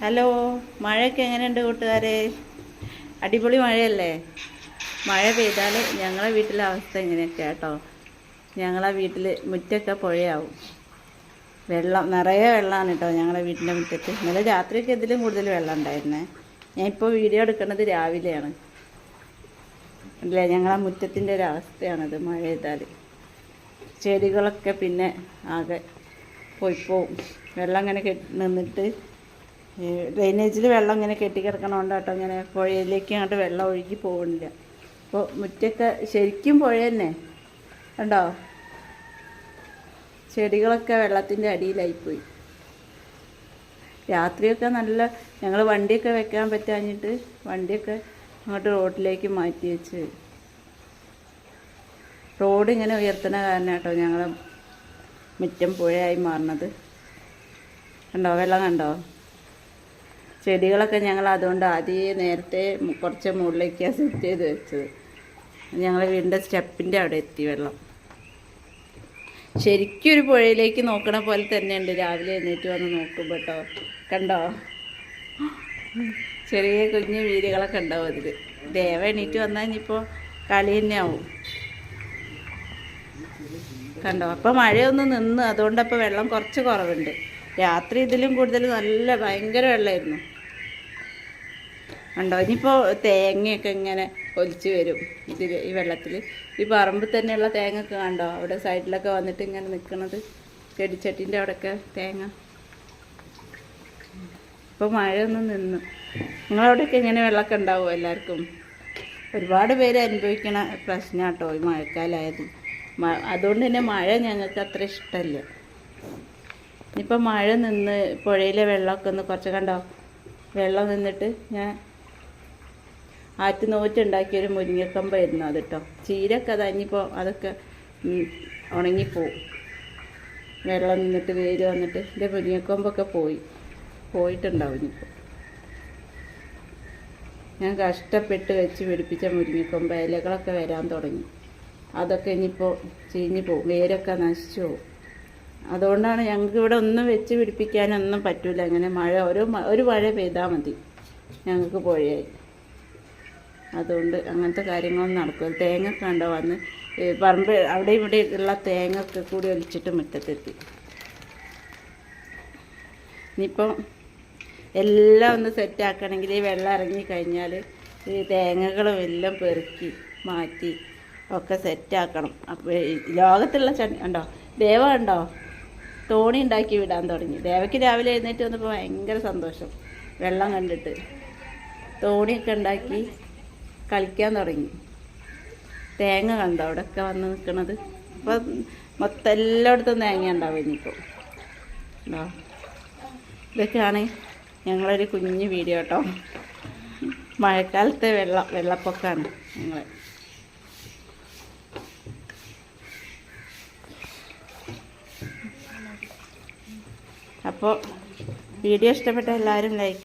Hello മഴയൊക്കെ എങ്ങനെയുണ്ട് കൂട്ടുകാരെ? അടിപൊളി മഴയല്ലേ? മഴ പെയ്താൽ ഞങ്ങളെ വീട്ടിലെ അവസ്ഥ ഇങ്ങനെയൊക്കെ കേട്ടോ ഞങ്ങളെ വീട്ടിൽ മുറ്റൊക്കെ പുഴയാവും. വെള്ളം നിറയെ വെള്ളമാണ് കേട്ടോ ഞങ്ങളെ വീട്ടിന്റെ മുറ്റത്ത്. ഇന്നലെ രാത്രിയൊക്കെ ഇതിലും കൂടുതൽ വെള്ളം ഉണ്ടായിരുന്നേ. ഞാൻ ഇപ്പോൾ വീഡിയോ എടുക്കുന്നത് രാവിലെയാണ്. അല്ലേ? ഞങ്ങളെ മുറ്റത്തിന്റെ ഒരു അവസ്ഥയാണത് മഴ പെയ്താൽ ചെടികളൊക്കെ പിന്നെ ആകെ പോയി പോവും. വെള്ളം അങ്ങനെ കെട്ടി നിന്നിട്ട് ഡ്രെയിനേജിൽ വെള്ളം ഇങ്ങനെ കെട്ടിക്കിടക്കണോണ്ട് കേട്ടോ ഇങ്ങനെ പുഴയിലേക്ക് അങ്ങോട്ട് വെള്ളം ഒഴുകി പോകുന്നില്ല അപ്പോൾ മുറ്റൊക്കെ ശരിക്കും പുഴ തന്നെ. കണ്ടോ? ചെടികളൊക്കെ വെള്ളത്തിന്റെ അടിയിലായിപ്പോയി. രാത്രിയൊക്കെ നല്ല ഞങ്ങൾ വണ്ടിയൊക്കെ വെക്കാൻ പറ്റാഞ്ഞിട്ട് വണ്ടിയൊക്കെ അങ്ങോട്ട് റോഡിലേക്ക് മാറ്റി വെച്ച്. റോഡ് ഇങ്ങനെ ഉയർത്തുന്ന കാരണം കേട്ടോ ഞങ്ങളെ മുറ്റം പുഴയായി മാറുന്നത്. കണ്ടോ? വെള്ളം കണ്ടോ? ചെടികളൊക്കെ ഞങ്ങൾ അതുകൊണ്ട് ആദ്യം നേരത്തെ കുറച്ച് മുകളിലേക്ക് സെറ്റ് ചെയ്ത് വെച്ചത്. ഞങ്ങൾ വീടിന്റെ സ്റ്റെപ്പിന്റെ അവിടെ എത്തി വെള്ളം. ശരിക്കും ഒരു പുഴയിലേക്ക് നോക്കണ പോലെ തന്നെയുണ്ട്. രാവിലെ എഴുന്നേറ്റ് വന്ന് നോക്കുമ്പോൾ കേട്ടോ കണ്ടോ? ചെറിയ കുഞ്ഞു വീരുകളൊക്കെ ഉണ്ടാവും അതിൽ ദേവ എണീറ്റ് വന്നാൽ ഇനിയിപ്പോൾ കളി തന്നെ ആവും. കണ്ടോ? അപ്പോൾ മഴയൊന്നും നിന്ന്. അതുകൊണ്ട് അപ്പോൾ വെള്ളം കുറച്ച് കുറവുണ്ട്. രാത്രി ഇതിലും കൂടുതൽ നല്ല ഭയങ്കര വെള്ളമായിരുന്നു കണ്ടോ ഇനിയിപ്പോൾ തേങ്ങയൊക്കെ ഇങ്ങനെ ഒലിച്ച് വരും. ഇതിൽ ഈ വെള്ളത്തിൽ ഈ പറമ്പിൽ തന്നെയുള്ള തേങ്ങ ഒക്കെ കണ്ടോ? അവിടെ സൈഡിലൊക്കെ വന്നിട്ട് ഇങ്ങനെ നിൽക്കുന്നത് ചെടിച്ചട്ടിന്റെ അവിടെയൊക്കെ തേങ്ങ. ഇപ്പോൾ മഴയൊന്നും നിന്നു. നിങ്ങളവിടെയൊക്കെ ഇങ്ങനെ വെള്ളമൊക്കെ ഉണ്ടാവുമോ എല്ലാവർക്കും? ഒരുപാട് പേര് അനുഭവിക്കണ പ്രശ്നം കേട്ടോ ഈ മഴക്കാലമായത് അതുകൊണ്ട് തന്നെ മഴ ഞങ്ങൾക്ക് അത്ര ഇഷ്ടമല്ല ഇപ്പം മഴ നിന്ന് പുഴയിലെ വെള്ളമൊക്കെ ഒന്ന് കുറച്ച് കണ്ടോ? വെള്ളം നിന്നിട്ട് ഞാൻ ആറ്റ് നോറ്റുണ്ടാക്കിയ ഒരു മുരിങ്ങക്കമ്പായിരുന്നു അത് കേട്ടോ. ചീരൊക്കെ അതഞ്ഞിപ്പോൾ അതൊക്കെ ഉണങ്ങിപ്പോവും. വെള്ളം നിന്നിട്ട് വേര് വന്നിട്ട് എന്റെ മുരിങ്ങക്കൊമ്പൊക്കെ പോയി. പോയിട്ടുണ്ടാവും ഇനിയിപ്പോൾ ഞാൻ കഷ്ടപ്പെട്ട് വെച്ച് പിടിപ്പിച്ച മുരിങ്ങക്കൊമ്പ് ഇലകളൊക്കെ വരാൻ തുടങ്ങി. അതൊക്കെ ഇനിയിപ്പോൾ ചീഞ്ഞ് പോകും വേരൊക്കെ നശിച്ചു പോകും അതുകൊണ്ടാണ് ഞങ്ങൾക്ക് ഇവിടെ ഒന്നും വെച്ച് പിടിപ്പിക്കാനൊന്നും പറ്റൂല. അങ്ങനെ മഴ ഒരു ഒരു മഴ പെയ്താൽ മതി. ഞങ്ങൾക്ക് പുഴയായി. അതുകൊണ്ട് അങ്ങനത്തെ കാര്യങ്ങളൊന്നും നടക്കും തേങ്ങ കണ്ടോ വന്ന് പറമ്പ് അവിടെ ഇവിടെ ഉള്ള തേങ്ങ ഒക്കെ കൂടി ഒലിച്ചിട്ട് മുറ്റത്തെത്തി. ഇനിയിപ്പം എല്ലാം ഒന്ന് സെറ്റാക്കണമെങ്കിൽ വെള്ളം ഇറങ്ങി കഴിഞ്ഞാൽ ഈ തേങ്ങകളും എല്ലാം പെറുക്കി മാറ്റി ഒക്കെ സെറ്റാക്കണം അപ്പോൾ ലോകത്തുള്ള ചണി ഉണ്ടോ? ദേവ ഉണ്ടോ? തോണി ഉണ്ടാക്കി വിടാൻ തുടങ്ങി. ദേവയ്ക്ക് രാവിലെ എഴുന്നേറ്റ് വന്നപ്പോൾ ഭയങ്കര സന്തോഷം. വെള്ളം കണ്ടിട്ട്. തോണിയൊക്കെ ഉണ്ടാക്കി കളിക്കാൻ തുടങ്ങി. തേങ്ങ കണ്ടോ? അവിടെയൊക്കെ വന്ന് നിൽക്കണത് അപ്പം മൊത്തം എല്ലായിടത്തും തേങ്ങ ഉണ്ടാവും ഇനിയിപ്പോൾ ഉണ്ടോ ഇതൊക്കെയാണ് ഞങ്ങളൊരു കുഞ്ഞ് വീഡിയോ കേട്ടോ. മഴക്കാലത്തെ വെള്ള വെള്ളപ്പൊക്കമാണ് ഞങ്ങൾ അപ്പോൾ വീഡിയോ ഇഷ്ടപ്പെട്ട എല്ലാവരും ലൈക്ക്